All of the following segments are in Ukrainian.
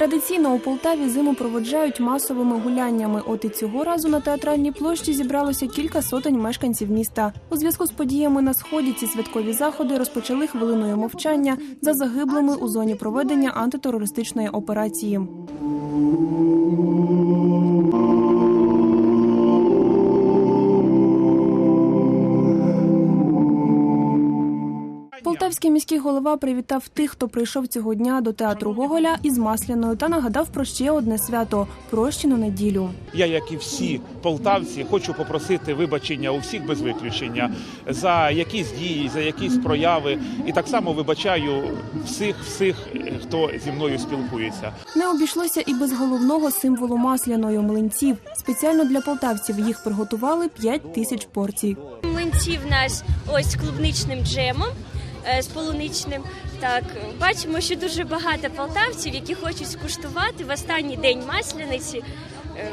Традиційно у Полтаві зиму проводжають масовими гуляннями. От і цього разу на театральній площі зібралося кілька сотень мешканців міста. У зв'язку з подіями на сході ці святкові заходи розпочали хвилиною мовчання за загиблими у зоні проведення антитерористичної операції. Полтавський міський голова привітав тих, хто прийшов цього дня до театру Гоголя із Масляною та нагадав про ще одне свято прощену неділю. Я, як і всі полтавці, хочу попросити вибачення у всіх без виключення за якісь дії, за якісь прояви, і так само вибачаю всіх, всіх, хто зі мною спілкується. Не обійшлося і без головного символу масляної млинців. Спеціально для полтавців їх приготували 5 тисяч порцій. Млинці в нас ось клубничним джемом, з полуничним. Так, бачимо, що дуже багато полтавців, які хочуть скуштувати в останній день масляниці. е,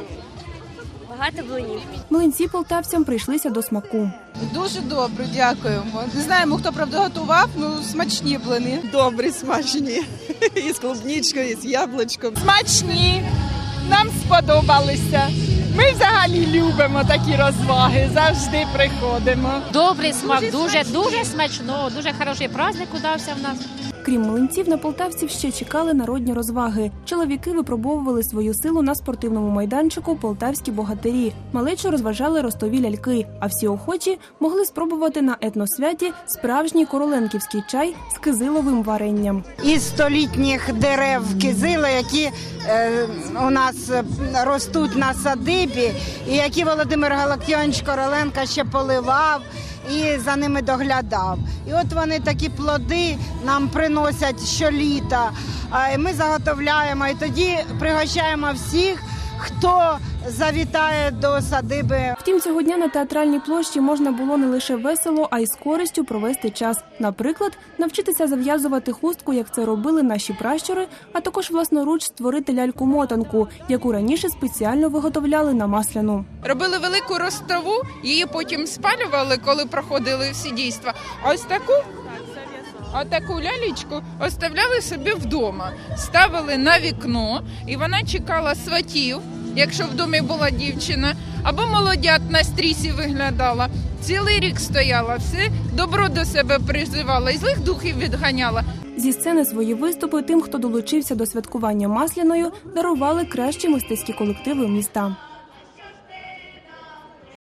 Багато блинів. Млинці полтавцям прийшлися до смаку. Дуже добре, дякуємо. Не знаємо, хто правда готував, ну смачні блини. Добрі, смачні. І з клубничкою, і з яблучком. смачні, нам сподобалися. Ми взагалі любимо такі розваги, завжди приходимо. Добрий смак, дуже дуже смачно, дуже хороший праздник удався в нас. Крім млинців, на полтавців ще чекали народні розваги. Чоловіки випробовували свою силу на спортивному майданчику Полтавські богатирі. Малечу розважали ростові ляльки, а всі охочі могли спробувати на етносвяті справжній короленківський чай з кизиловим варенням. із столітніх дерев кизила, які е, у нас е, ростуть на садибі, і які Володимир Галактіонович Короленко ще поливав і за ними доглядав. І от вони такі плоди нам приносять щоліта. Ми заготовляємо і тоді пригощаємо всіх, хто завітає до садиби Втім, цього дня на театральній площі можна було не лише весело, а й з користю провести час. Наприклад, навчитися зав'язувати хустку, як це робили наші пращури, а також власноруч створити ляльку-мотанку, яку раніше спеціально виготовляли на масляну. Робили велику ростову, її потім спалювали, коли проходили всі дійства. А ось таку. А таку лялечку оставляли собі вдома, ставили на вікно, і вона чекала сватів, якщо в домі була дівчина, або молодят на стрісі виглядала. Цілий рік стояла, все добро до себе призивала і злих духів відганяла. Зі сцени свої виступи тим, хто долучився до святкування масляною, дарували кращі мистецькі колективи міста.